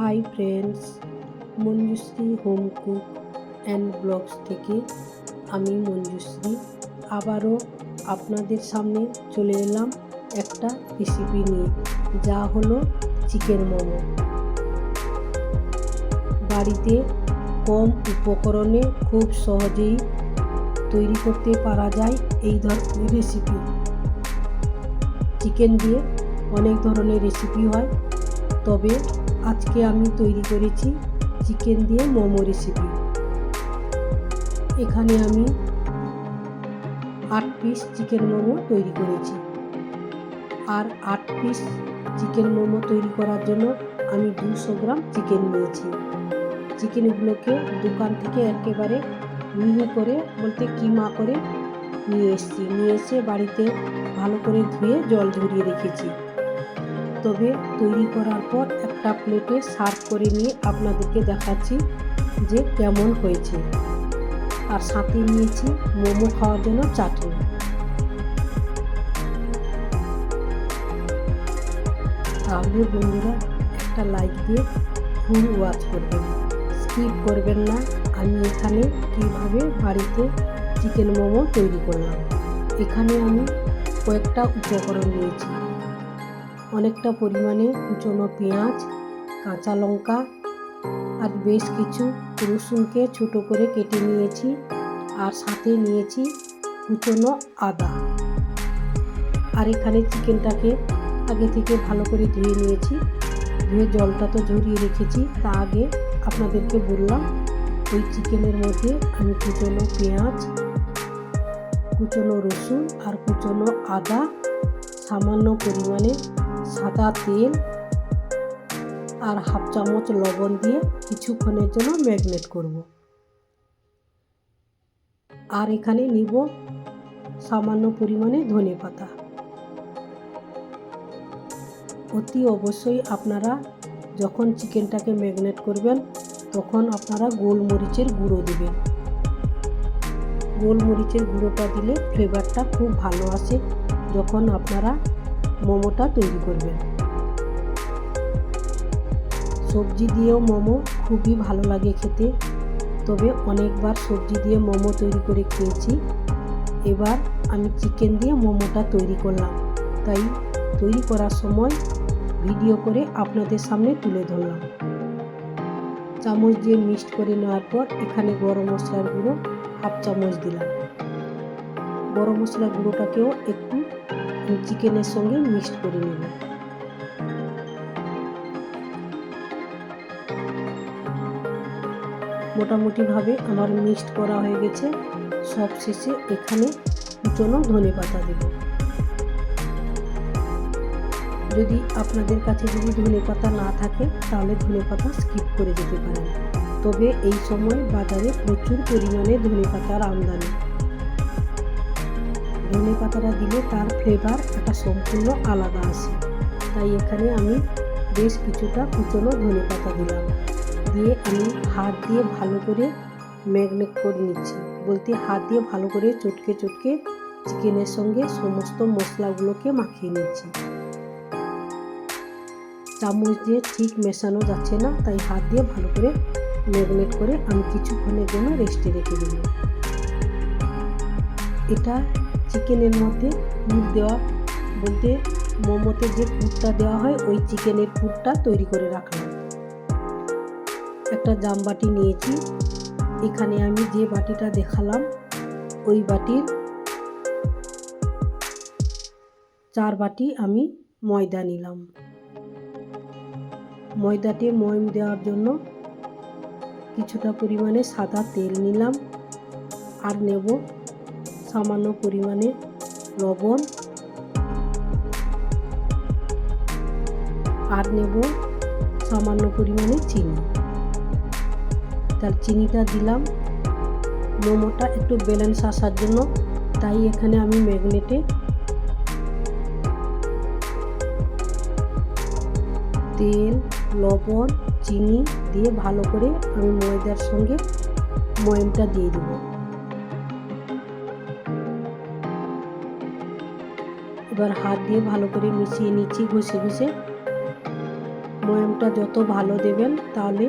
Hi friends Manjushree home cook and blogs থেকে আমি মঞ্জুশ্রী। আবারও আপনাদের সামনে চলে এলাম একটা রেসিপি নিয়ে, যা হলো চিকেন মোমো। বাড়িতে কম উপকরণে খুব সহজেই তৈরি করতে পারা যায় এই ধরনের রেসিপি চিকেন দিয়ে অনেক ধরনের রেসিপি হয়, তবে আজকে আমি তৈরি করেছি চিকেন দিয়ে মোমো রেসিপি এখানে আমি আট পিস চিকেন মোমো তৈরি করেছি। আর আট পিস চিকেন মোমো তৈরি করার জন্য আমি দুশো গ্রাম চিকেন নিয়েছি। চিকেনগুলোকে দোকান থেকে একেবারে মিহি করে, বলতে কিমা করে নিয়ে এসেছি। নিয়ে এসে বাড়িতে ভালো করে ধুয়ে জল ঝরিয়ে রেখেছি। তবে তৈরি করার পর একটা প্লেটে সার্ভ করে নিয়ে আপনাদেরকে দেখাচ্ছি যে কেমন হয়েছে। আর সাথে নিয়েছি মোমো খাওয়ার জন্য চাটনি। তাহলে বন্ধুরা, একটা লাইক দিয়ে ফুল ওয়াচ করবেন। স্কিপ করবেন না। আমি এখানে কীভাবে বাড়িতে চিকেন মোমো তৈরি করলাম? এখানে আমি কয়েকটা উপকরণ নিয়েছি। অনেকটা পরিমাণে কুচনো পেঁয়াজ, কাঁচা লঙ্কা আর বেশ কিছু রসুনকে ছোটো করে কেটে নিয়েছি আর সাথে নিয়েছি কুচনো আদা। আর এখানে চিকেনটাকে আগে থেকে ভালো করে ধুয়ে নিয়েছি। ধুয়ে জলটা তো ঝরিয়ে রেখেছি, তা আগে আপনাদেরকে বললাম, ওই চিকেনের মধ্যে আমি কুচনো পেঁয়াজ, কুচনো রসুন আর কুচনো আদা সামান্য পরিমাণে সাদা তেল আর হাফ চামচ লবণ দিয়ে কিছুক্ষণের জন্য ম্যাগনেট করব। আর এখানে নিব সামান্য পরিমাণে ধনে পাতা। অতি অবশ্যই আপনারা যখন চিকেনটাকে ম্যাগনেট করবেন, তখন আপনারা গোলমরিচের গুঁড়ো দেবেন। গোলমরিচের গুঁড়োটা দিলে ফ্লেভারটা খুব ভালো আসে, যখন আপনারা মোমোটা তৈরি করবেন। সবজি দিয়েও মোমো খুবই ভালো লাগে খেতে, তবে অনেকবার সবজি দিয়ে মোমো তৈরি করে খেয়েছি। এবার আমি চিকেন দিয়ে মোমোটা তৈরি করলাম। তাই তৈরি করার সময় ভিডিও করে আপনাদের সামনে তুলে ধরলাম। চামচ দিয়ে মিক্সড করে নেওয়ার পর এখানে গরম মশলার গুঁড়ো হাফ চামচ দিলাম। গরম মশলা গুঁড়োটাকেও একটু চিকেনের সঙ্গে মিক্সড করে নেব মোটামুটিভাবে আমার মিক্সড করা হয়ে গেছে। সব শেষে এখানে কুচনো ধনে পাতা দেব। যদি আপনাদের কাছে যদি ধনে পাতা না থাকে, তাহলে ধনে পাতা স্কিপ করে যেতে পারেন। তবে এই সময় বাজারে প্রচুর পরিমাণে ধনে পাতার আমদানি। ধনে পাতাটা দিলে তার ফ্লেভার একটা সম্পূর্ণ আলাদা আসে তাই এখানে আমি বেশ কিছুটা কুচনো ধনে পাতা দিলাম। দিয়ে আমি হাত দিয়ে ভালো করে ম্যাগনেট করে নিচ্ছি। বলতে হাত দিয়ে ভালো করে চটকে চটকে চিকেনের সঙ্গে সমস্ত মশলাগুলোকে মাখিয়ে নিচ্ছি। চামচ দিয়ে ঠিক মেশানো যাচ্ছে না, তাই হাত দিয়ে ভালো করে ম্যাগনেট করে আমি কিছুক্ষণের জন্য রেস্টে রেখে দেব এটা চিকেনের মধ্যে পুর দেওয়া বলতে মোমোতে যে পুরটা দেওয়া হয়, ওই চিকেনের পুরটা তৈরি করে রাখলাম। একটা জাম বাটি নিয়েছি। এখানে আমি যে বাটিটা দেখালাম, ওই বাটির চার বাটি আমি ময়দা নিলাম। ময়দাতে ময়ম দেওয়ার জন্য কিছুটা পরিমাণে সাদা তেল নিলাম আর নেব সামান্য পরিমাণে লবণ আর নেব সামান্য পরিমাণে চিনি। তার চিনিটা দিলাম। মোমোটা একটু ব্যালেন্স আসার জন্য, তাই এখানে আমি ম্যাগনেটে তেল, লবণ, চিনি দিয়ে ভালো করে আমি ময়দার সঙ্গে ময়মটা দিয়ে দেব। এবার হাত দিয়ে ভালো করে মিশিয়ে নিচ্ছি, ঘষে ঘষে। ময়ামটা যত ভালো দেবেন তাহলে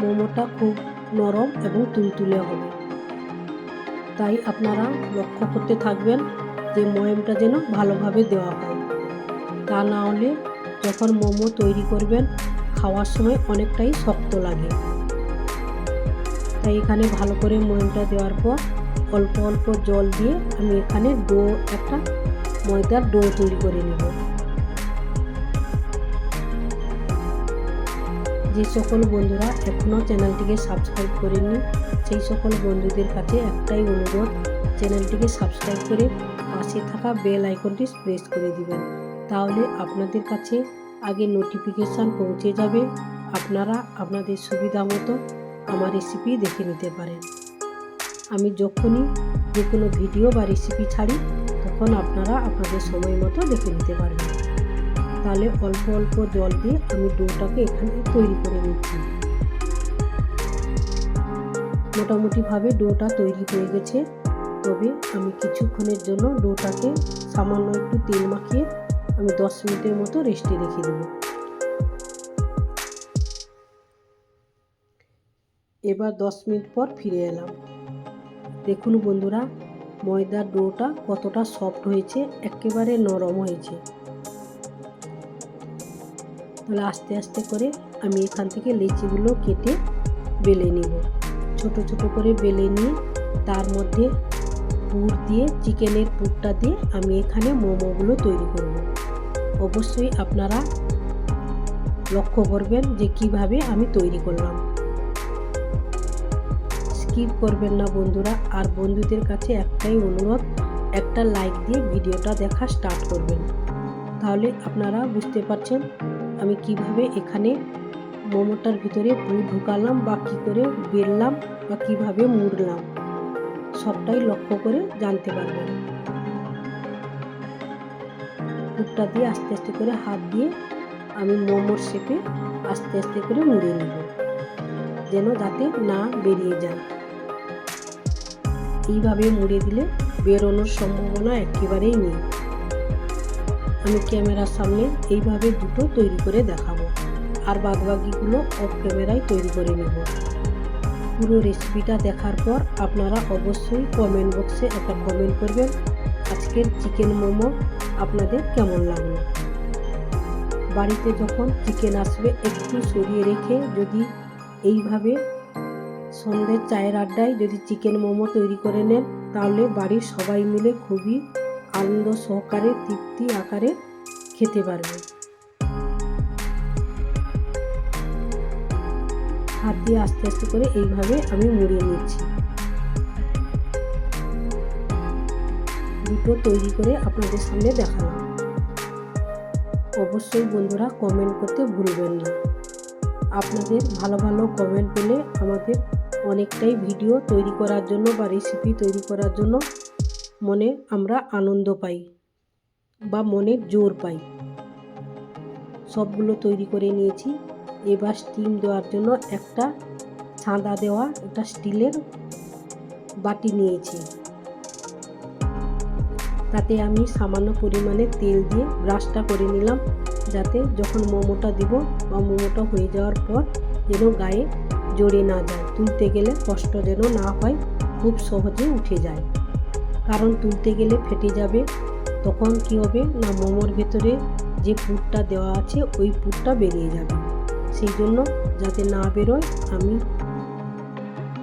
মোমোটা খুব নরম এবং তুলতুলে হবে। তাই আপনারা লক্ষ্য করতে থাকবেন যে ময়ামটা যেন ভালোভাবে দেওয়া হয়। তা না হলে যখন মোমো তৈরি করবেন, খাওয়ার সময় অনেকটাই শক্ত লাগে। তাই এখানে ভালো করে ময়ামটা দেওয়ার পর অল্প অল্প জল দিয়ে আমি এখানে ডো, একটা ময়দার ডো তৈরি করে নেব। যে সকল বন্ধুরা এখনও চ্যানেলটিকে সাবস্ক্রাইব করেননি, সেই সকল বন্ধুদের কাছে একটাই অনুরোধ, চ্যানেলটিকে সাবস্ক্রাইব করে পাশে থাকা বেল আইকনটি প্রেস করে দিবেন। তাহলে আপনাদের কাছে আগে নোটিফিকেশান পৌঁছে যাবে, আপনারা আপনাদের সুবিধা মতো আমার রেসিপি দেখে নিতে পারেন। আমি যখনই যে কোনো ভিডিও বা রেসিপি ছাড়ি, তখন আপনারা আপনাদের সময় মতো দেখে নিতে পারবেন। তাহলে অল্প অল্প জল দিয়ে আমি ডোটাকে এখানে তৈরি করে নিচ্ছি। মোটামুটিভাবে ডোটা তৈরি হয়ে গেছে। তবে আমি কিছুক্ষণের জন্য ডোটাকে সামান্য একটু তেল মাখিয়ে আমি দশ মিনিটের মতো রেস্টে রেখে দেব। এবার দশ মিনিট পর ফিরে এলাম। দেখুন বন্ধুরা, ময়দার ডোটা কতটা সফট হয়েছে, একেবারে নরম হয়েছে। তাহলে আস্তে আস্তে করে আমি এখান থেকে লিচিগুলো কেটে বেলে নিব। ছোট ছোট করে বেলে নিয়ে তার মধ্যে পুর দিয়ে, চিকেনের পুরটা দিয়ে আমি এখানে মোমোগুলো তৈরি করব। অবশ্যই আপনারা লক্ষ্য করবেন যে কীভাবে আমি তৈরি করলাম। স্কিপ করবেন না বন্ধুরা। আর বন্ধুদের কাছে একটাই অনুরোধ, একটা লাইক দিয়ে ভিডিওটা দেখা স্টার্ট করবেন। তাহলে আপনারা বুঝতে পারছেন আমি কীভাবে এখানে মোমোটার ভিতরে পুর ঢুকালাম বা কী করে বেরলাম বা কীভাবে মুড়লাম, সবটাই লক্ষ্য করে জানতে পারবেন। পুরটা দিয়ে আস্তে আস্তে করে হাত দিয়ে আমি মোমোর শেপে আস্তে আস্তে করে মুড়ে নেব, যেন যাতে না বেরিয়ে যায়। এইভাবে মুড়ে দিলে বেরোনোর সম্ভাবনা একেবারেই নেই। আমি ক্যামেরার সামনে এইভাবে দুটো তৈরি করে দেখাবো। আর বাদবাকিগুলো অফ ক্যামেরায় তৈরি করে নেব। পুরো রেসিপিটা দেখার পর আপনারা অবশ্যই কমেন্ট বক্সে একটা কমেন্ট করবেন, আজকের চিকেন মোমো আপনাদের কেমন লাগল? বাড়িতে যখন চিকেন আসবে, একটু সরিয়ে রেখে যদি এইভাবে সন্ধ্যের চায়ের আড্ডায় যদি চিকেন মোমো তৈরি করে নেন, তাহলে বাড়ির সবাই মিলে খুবই আনন্দ সহকারে, তৃপ্তি আকারে খেতে পারবে হাত দিয়ে আস্তে আস্তে করে এইভাবে আমি মুড়িয়ে নিচ্ছি। দুটো তৈরি করে আপনাদের সামনে দেখালাম। অবশ্যই বন্ধুরা কমেন্ট করতে ভুলবেন না। আপনাদের ভালো ভালো কমেন্ট পেলে আমাদের অনেকটাই ভিডিও তৈরি করার জন্য বা রেসিপি তৈরি করার জন্য মনে আমরা আনন্দ পাই বা মনে জোর পাই। সবগুলো তৈরি করে নিয়েছি। এবার স্টিম দেওয়ার জন্য একটা ছাঁদা দেওয়া একটা স্টিলের বাটি নিয়েছি। তাতে আমি সামান্য পরিমাণে তেল দিয়ে ব্রাশটা করে নিলাম যাতে যখন মোমোটা দিব বা মোমোটা হয়ে যাওয়ার পর যেন গায়ে জড়ে না যায়। তুলতে গেলে কষ্ট যেন না হয়, খুব সহজে উঠে যায়। কারণ তুলতে গেলে ফেটে যাবে, তখন কি হবে না মোমোর ভেতরে যে পুরটা দেওয়া আছে, ওই পুরটা বেরিয়ে যাবে। সেই জন্য যাতে না বেরোয়, আমি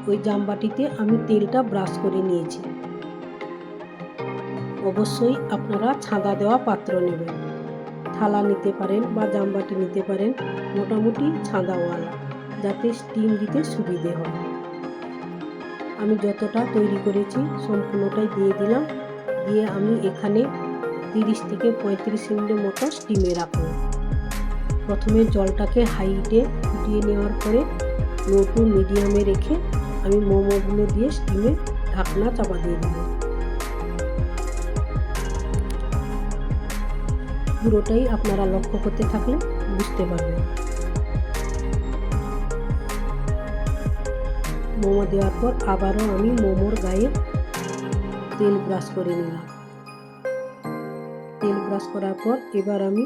ওই জামবাটিতে আমি তেলটা ব্রাশ করে নিয়েছি। অবশ্যই আপনারা ছাঁদা দেওয়া পাত্র নেবেন। থালা নিতে পারেন বা জামবাটি নিতে পারেন, মোটামুটি ছাঁদাওয়ালা। যাতে স্টিম দিতে সুবিধে হয়। আমি যতটা তৈরি করেছি সম্পূর্ণটাই দিয়ে দিলাম। দিয়ে আমি এখানে তিরিশ থেকে পঁয়ত্রিশ মিনিটের মতো স্টিমে রাখব প্রথমে জলটাকে হাইটে ফুটিয়ে নেওয়ার পরে লো মিডিয়ামে রেখে আমি মোমোগুলো দিয়ে স্টিমে ঢাকনা চাপা দিয়ে দেবো পুরোটাই আপনারা লক্ষ্য করতে থাকলে বুঝতে পারবেন। মোমো দেওয়ার পর আবারও আমি মোমোর গায়ে তেল ব্রাশ করে নিলাম। তেল ব্রাশ করার পর এবার আমি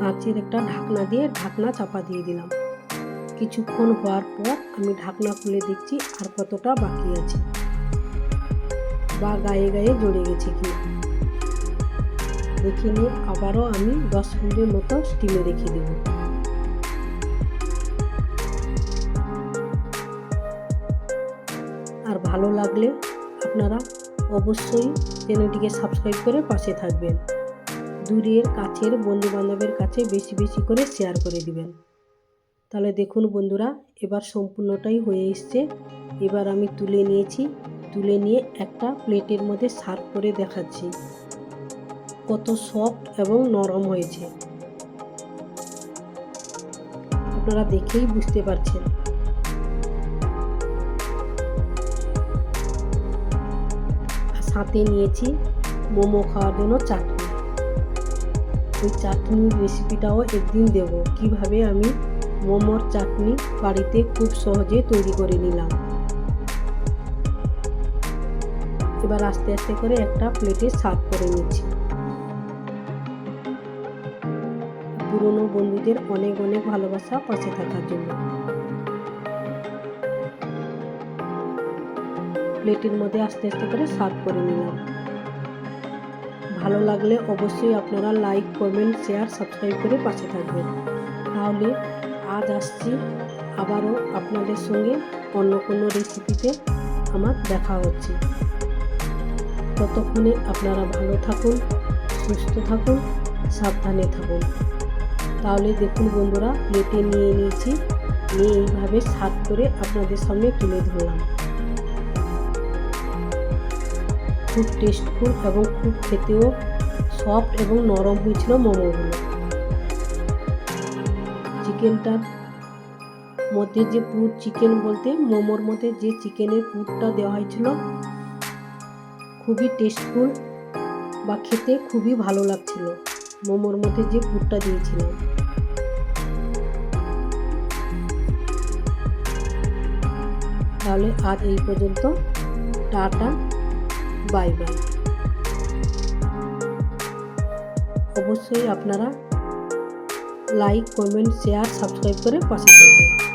কাঁচের একটা ঢাকনা দিয়ে ঢাকনা চাপা দিয়ে দিলাম। কিছুক্ষণ হওয়ার পর আমি ঢাকনা খুলে দেখছি আর কতটা বাকি আছে বা গায়ে গায়ে জড়ে গেছে কি দেখে নিয়ে আবারও আমি দশ মিনিটের মতো স্টিমে রেখে দেব। আর ভালো লাগলে আপনারা অবশ্যই চ্যানেলটিকে সাবস্ক্রাইব করে পাশে থাকবেন। দূরের কাছের বন্ধু বান্ধবের কাছে বেশি বেশি করে শেয়ার করে দিবেন। তাহলে দেখুন বন্ধুরা, এবার সম্পূর্ণটাই হয়ে এসছে। এবার আমি তুলে নিয়েছি, তুলে নিয়ে একটা প্লেটের মধ্যে সার্ভ করে দেখাচ্ছি। কত সফট এবং নরম হয়েছে। আপনারা দেখেই বুঝতে পারছেন। সাথে নিয়েছি মোমো খাওয়ার জন্য চাটনি। ওই চাটনির রেসিপিটাও একদিন দেব। কীভাবে আমি মোমোর চাটনি বাড়িতে খুব সহজে তৈরি করে নিলাম। এবার আস্তে আস্তে করে একটা প্লেটে সার্ভ করে নিচ্ছি। পুরনো বন্ধুদের অনেক অনেক ভালোবাসা পাশে থাকার জন্য। প্লেটের মধ্যে আস্তে আস্তে করে সার্ভ করে নিলাম। ভালো লাগলে অবশ্যই আপনারা লাইক, কমেন্ট, শেয়ার, সাবস্ক্রাইব করে পাশে থাকবেন। তাহলে আজ আসছি, আবারও আপনাদের সঙ্গে অন্য কোনো রেসিপিতে আমার দেখা হচ্ছে। ততক্ষণে আপনারা ভালো থাকুন, সুস্থ থাকুন, সাবধানে থাকুন। তাহলে দেখুন বন্ধুরা, প্লেটে নিয়ে নিয়েছি, নিয়ে এইভাবে সার্ভ করে আপনাদের সামনে তুলে ধরলাম। খুব টেস্টফুল এবং খুব খেতেও সফট এবং নরম হয়েছিল মোমোগুলো। চিকেনটার মধ্যে যে পুর চিকেন বলতে, মোমোর মধ্যে যে চিকেনের পুরটা দেওয়া হয়েছিল, খুবই টেস্টফুল বা খেতে খুবই ভালো লাগছিল। মোমোর মধ্যে যে পুরটা দিয়েছিলাম। তাহলে আজ এই পর্যন্ত। টাটা। বাই বাই অবশ্যই আপনারা লাইক কমেন্ট শেয়ার সাবস্ক্রাইব করে পাশে থাকবেন।